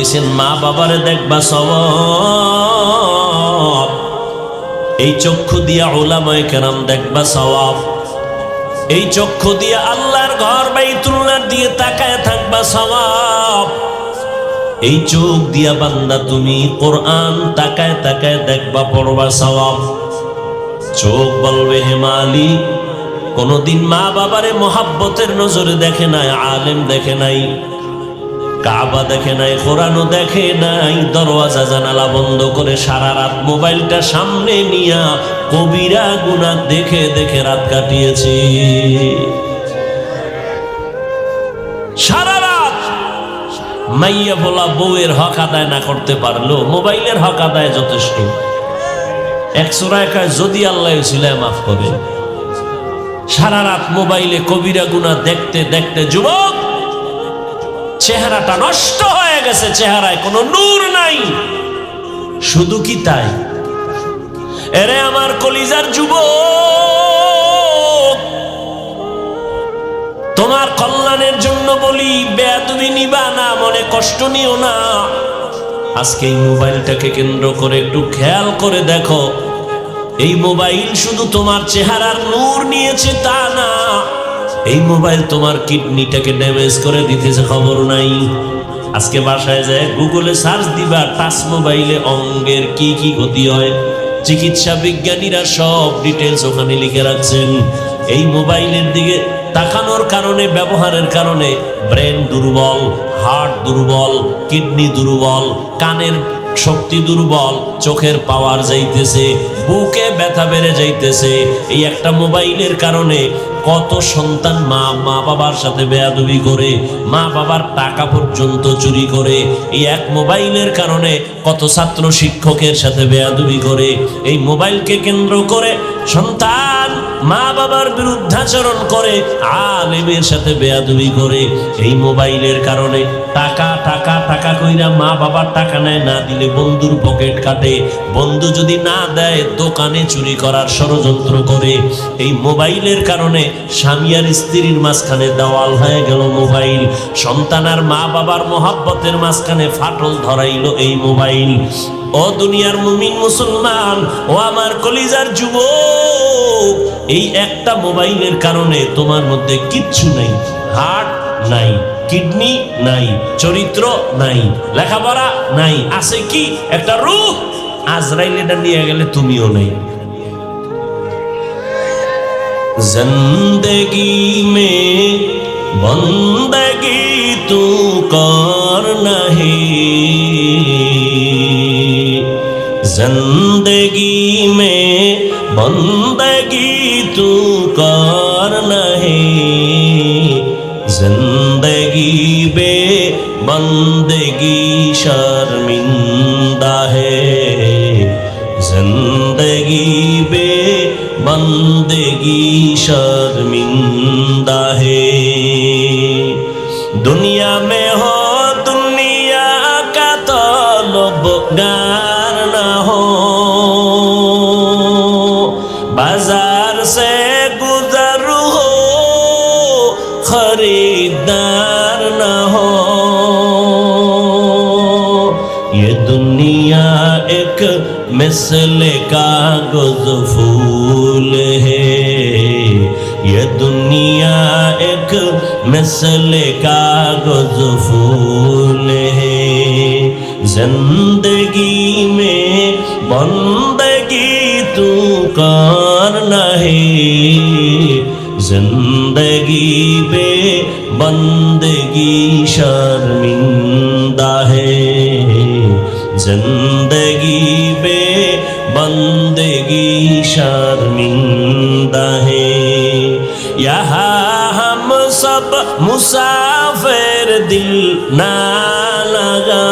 দিছেন মা বাবারে দেখবা সব এই চক্ষু দিয়া ওলামায় কেরাম দেখবা সওয়াব। এই চক্ষু দিয়ে আল্লাহর ঘর বাইতুল্লাহ দিয়ে তাকায় থাকবা সওয়াব। এই চোখ দিয়া বান্দা তুমি কোরআন তাকায় তাকায় দেখবা, পড়বা সওয়াব। চোখ বলবে, হে মালি কোনদিন মা বাবারে মোহাব্বতের নজরে দেখে নাই, আলেম দেখে নাই। কাবা দেখে নাই, কোরআনও দেখে নাই, দরওয়াজা, জানালা বন্ধ করে সারা রাত মোবাইলটা সামনে নিয়া কবিরা গুনা দেখে দেখে রাত কাটিয়েছি। সারা রাত মাইয়া বলা বউয়ের হক আদায় না করতে পারল, মোবাইলের হক আদায় যথেষ্ট। একশো একায় যদি আল্লাহ ছিলায় মাফ করে। সারা রাত মোবাইলে কবিরা গুনা দেখতে দেখতে যুবক চেহারাটা নষ্ট হয়ে গেছে, চেহারায় কোনো নূর নাই। শুধু কি তাই? এরে আমার কলিজার যুব তোমার কল্যাণের জন্য বলি বেয়া তুমি নিবা না, মনে কষ্ট নিও না। আজকে এই মোবাইলটাকে কেন্দ্র করে একটু খেয়াল করে দেখো, এই মোবাইল শুধু তোমার চেহারার নূর নিয়েছে তা না। এই মোবাইল তোমার কিডনিটাকে ড্যামেজ করে দিতেছে, খবর নাই। আজকে বাসায় যায়, গুগলে সার্চ দিবা, টাচ মোবাইলে অঙ্গের কি কি ক্ষতি হয়। চিকিৎসা বিজ্ঞানীরা সব ডিটেলস ওখানে লিখে রাখছেন। এই মোবাইলের দিকে তাকানোর কারণে, ব্যবহারের কারণে ব্রেন দুর্বল, হার্ট দুর্বল, কিডনি দুর্বল, কানের শক্তি দুর্বল, চোখের পাওয়ার যাইতেছে, বুকে ব্যথা বেড়ে যাইতেছে। এই একটা মোবাইলের কারণে কত সন্তান মা মা বাবার সাথে বেয়াদবি করে, মা বাবার টাকা পর্যন্ত চুরি করে, এই এক মোবাইলের কারণে কত ছাত্র শিক্ষকের সাথে বেয়াদবি করে, এই মোবাইলকে কেন্দ্র করে সন্তান মা বাবার বিরুদ্ধাচরণ করে, আলেমের সাথে বেয়াদবি করে, এই মোবাইলের কারণে টাকা টাকা টাকা কইরা মা বাবার টাকা নেয়, না দিলে বন্ধুর পকেট কাটে। বন্ধু যদি না দেয়, দোকানে চুরি করার ষড়যন্ত্র করে। এই মোবাইলের কারণে স্বামী আর স্ত্রীর মাঝখানে দেওয়াল হয়ে গেল মোবাইল। সন্তান আর মা বাবার মহাব্বতের মাঝখানে ফাটল ধরাইল এই মোবাইল। ও দুনিয়ার মুমিন মুসলমান, ও আমার কলিজার যুব এই একটা মোবাইলের কারণে তোমার মধ্যে কিচ্ছু নাই। হার্ট নাই, কিডনি নাই, চরিত্র নাই, লেখাপড়া নাই, আছে কি? একটা রূপ। আজরাইল এটা নিয়ে গেলে তুমিও নেই। জিন্দগি মে বন্দগি তু কর নাহি। জিন্দগি মে বন্দ জিন্দগি বে বন্দগি শর্মিন্দা হে। জিন্দগি বে বন্দগি শর্মিন্দা হে। দুনিয়া মে হো, দুনিয়া কা তলব, গার না হো। मिसल कागज़ फूल है। ये दुनिया एक मिसल कागज़ फूल है। ज़िंदगी में बंदगी तू कर नहीं। ज़िंदगी बे बंदगी शर्मिंदा زندگی بے بندگی شرمندہ ہے یہاں ہم سب مسافر دل نہ لگا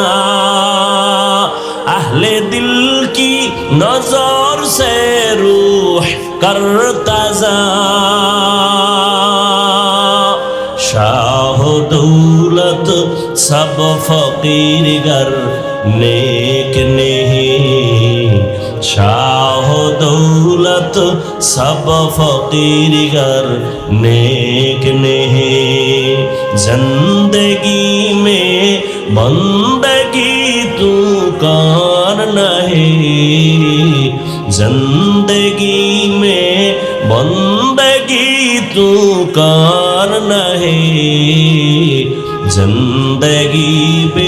اہل دل کی نظر سے روح کر تازہ شاہ دولت سب فقیر گر नेक नहीं शाह दौलत सब फकीर गर। नेक नहीं, ज़िंदगी में बंदगी तू करना है ज़िंदगी में बंदगी तू करना है ज़िंदगी बे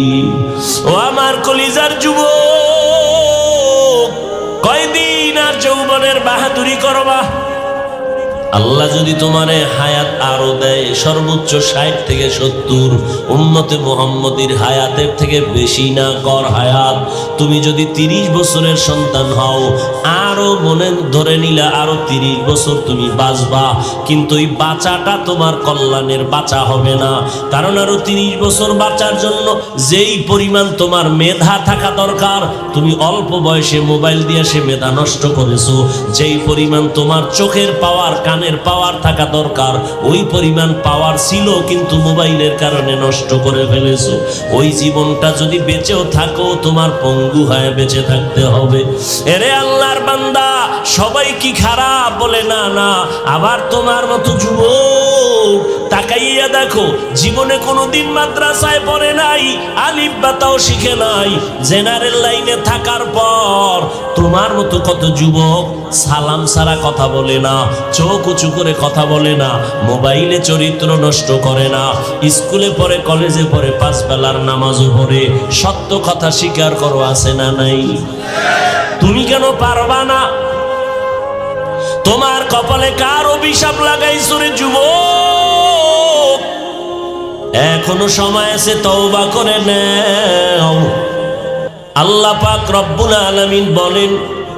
আল্লাহ যদি তোমারে হায়াত আরও দেয়, সর্বোচ্চ ষাট থেকে সত্তর উন্নতে মোহাম্মদীর হায়াতের থেকে বেশি না, কর হায়াত। তুমি যদি তিরিশ বছরের সন্তান হও, আরও মনে ধরে নিলে আরও তিরিশ বছর তুমি বাঁচবা। কিন্তু এই বাঁচাটা তোমার কল্যাণের বাঁচা হবে না। কারণ আরও তিরিশ বছর বাঁচার জন্য যেই পরিমাণ তোমার মেধা থাকা দরকার, তুমি অল্প বয়সে মোবাইল দিয়ে সে মেধা নষ্ট করেছ। যেই পরিমাণ তোমার চোখের পাওয়ার কানের পাওয়ার থাকা দরকার। ওই পরিমাণ পাওয়ার ছিল কিন্তু মোবাইলের কারণে নষ্ট করে ফেলেছো। ওই জীবনটা যদি বেঁচেও থাকো, তোমার পঙ্গু হয়ে বেঁচে থাকতে হবে। এরে আল্লাহর বান্দা, সবাই কি খারাপ? বলে, না না, আবার তোমার মতো যুবক। তাকাইয়া দেখো, জীবনে কোনোদিন মাদ্রাসায় পড়ে নাই, আলিফ বাতাও শিখে নাই। জেনারেল লাইনে থাকার পর তোমার মতো কত যুবক সালাম সারা কথা বলে না, চোখ উঁচু করে কথা বলে না, মোবাইলে চরিত্র নষ্ট করে না, স্কুলে পড়ে, কলেজে পড়ে, পাঁচ বেলার নামাজও পড়ে, সত্য কথা স্বীকার করো, আছে না নাই? তুমি কেন পারবা না? তোমার কপালে কার অভিশাপ লাগাই রে যুব এখনও সময় আছে, তওবা করে নাও। আল্লাহ পাক রব্বুল আলামিন বলেন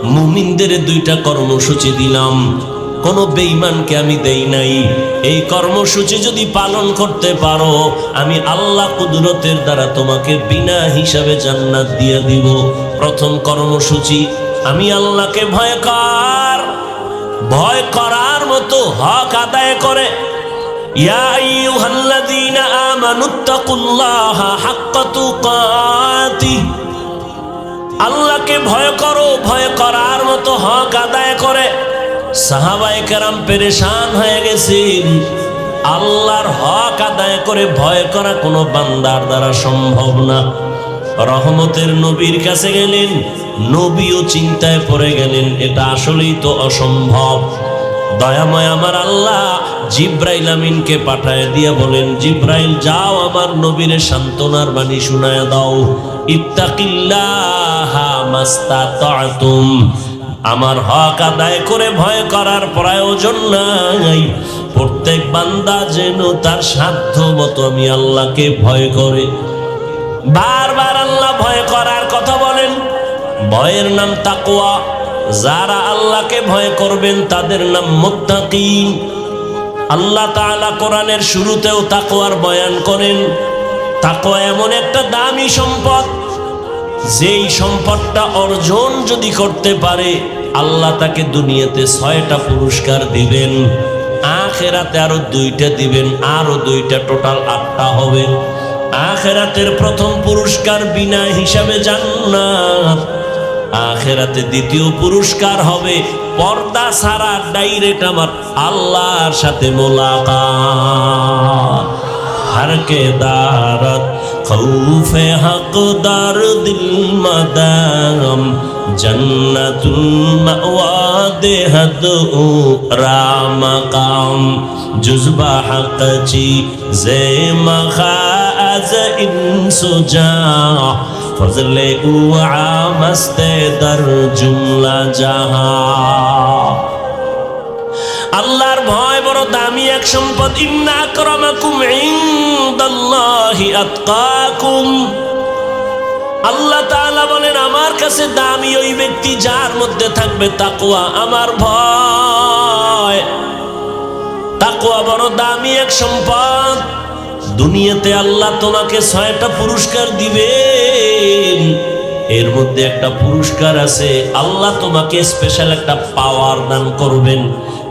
মুমিনদের দুইটা কর্মসূচি দিলাম। কোন বেঈমানকে আমি দেই নাই। এই কর্মসূচি যদি পালন করতে পারো, আমি আল্লাহ কুদরতের দ্বারা তোমাকে বিনা হিসাবে জান্নাত দিয়ে দিব। প্রথম কর্মসূচি, আমি আল্লাহকে ভয় কর। ভয় করার মতো হক আদায় করে। ইয়া আইয়ুহাল্লাযীনা আমানুত্তাকুল্লাহা হাক্কা আল্লাহকে ভয় করো, ভয় করার মতো হক আদায় করে। সাহাবাই কেরাম পেরেশান হয়ে গেছেন। আল্লাহর হক আদায় করে ভয় করা কোনো বান্দার দ্বারা সম্ভব না। রহমতের নবীর কাছে গেলেন, নবীও চিন্তায় পড়ে গেলেন, এটা আসলেই তো অসম্ভব। দয়াময় আমার আল্লাহ জিব্রাইল আমিনকে পাঠায় দিয়া বলেন, জিব্রাইল, যাও আমার নবীরে সান্ত্বনার বাণী শুনায় দাও। ইত্তাকিল্লাহা মাস্তাতাতুম। আমার হক আদায় করে ভয় করার প্রয়োজন নাই। প্রত্যেক বান্দা যেন তার সাধ্য মতো আমি আল্লাহকে ভয় করে। বারবার আল্লাহ ভয় করার কথা বলেন। ভয়ের নাম তাকওয়া। যারা আল্লাহকে ভয় করবেন, তাদের নাম মুত্তাকিন। আল্লাহ তাআলা কোরআনের শুরুতেও তাকওয়ার বয়ান করেন, তাকওয়া এমন একটা দামি সম্পদ, যেই সম্পদটা অর্জন যদি করতে পারে, আল্লাহ তাকে দুনিয়াতে ছয়টা পুরস্কার দিবেন, আখেরাতে আরও দুইটা দিবেন, আরও দুইটা টোটাল আটটা হবে। আখেরাতের প্রথম পুরস্কার বিনা হিসাবে জান্নাত। আখেরাতে দ্বিতীয় পুরস্কার হবে। পর্দা সারা ডাইরেক্ট আমার আল্লাহর সাথে মোলাকাত। হারকে দারত, খৌফে হকদার দিল মাদাম, জন্নাতুল জুজবা জে ইনসুজা ফজলে او দর জুমলা জাহা। আল্লাহর ভয় বড় দামি এক সম্পদ। ইন্না আকরামাকুম ইনদাল্লাহি আতকাকুম। আল্লাহ তাআলা বলেন, আমার কাছে দামি ওই ব্যক্তি যার মধ্যে থাকবে তাকওয়া, আমার ভয়। তাকওয়া বড় দামি এক সম্পদ। দুনিয়াতে আল্লাহ তোমাকে ছয়টা পুরস্কার দিবেন। এর মধ্যে একটা পুরস্কার আছে, আল্লাহ তোমাকে স্পেশাল একটা পাওয়ার দান করবেন।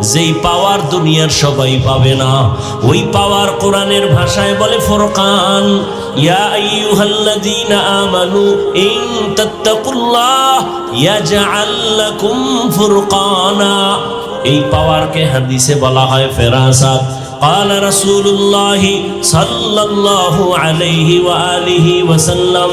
যেই পাওয়ার দুনিয়ার সবাই পাবে না। ওই পাওয়ার কোরআনের ভাষায় বলে ফরকান আমানু এই পাওয়ারকে হাদিসে বলা হয় ফেরাসাত। قال رسول الله صلى الله عليه وآله وسلم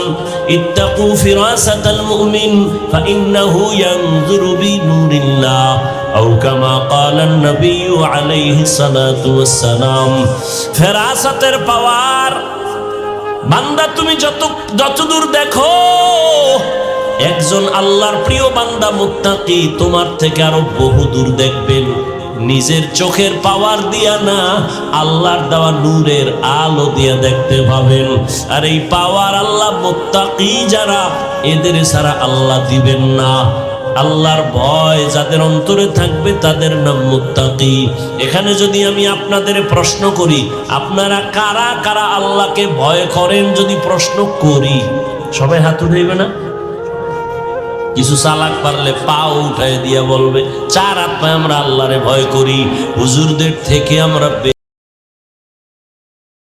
اتقوا فراسة المؤمن فإنه ينظر بنور الله أو كما قال النبي عليه الصلاة والسلام فراسة পাওয়ার বান্দা তুমি যত যতদূর দেখো একজন আল্লাহর প্রিয় বান্দা মুত্তাকি তোমার থেকে আরো বহু দূর দেখবেন নিজের চোখের পাওয়ার দিয়া না, আল্লাহর দেওয়া নূরের আলো দিয়া দেখতে পাবেন। আর এই পাওয়ার আল্লাহ মুত্তাকি যারা, এদের ছাড়া আল্লাহ দিবেন না। আল্লাহর ভয় যাদের অন্তরে থাকবে, তাদের নাম মুত্তাকি। এখানে যদি আমি আপনাদের প্রশ্ন করি, আপনারা কারা কারা আল্লাহকে ভয় করেন যদি প্রশ্ন করি? সবাই হাত উঠাইবে না? কিছু চালাক পারলে পাও উঠাই দিয়ে বলবে, চার আত্মায় আমরা আল্লাহরে ভয় করি। হুজুরদের থেকে আমরা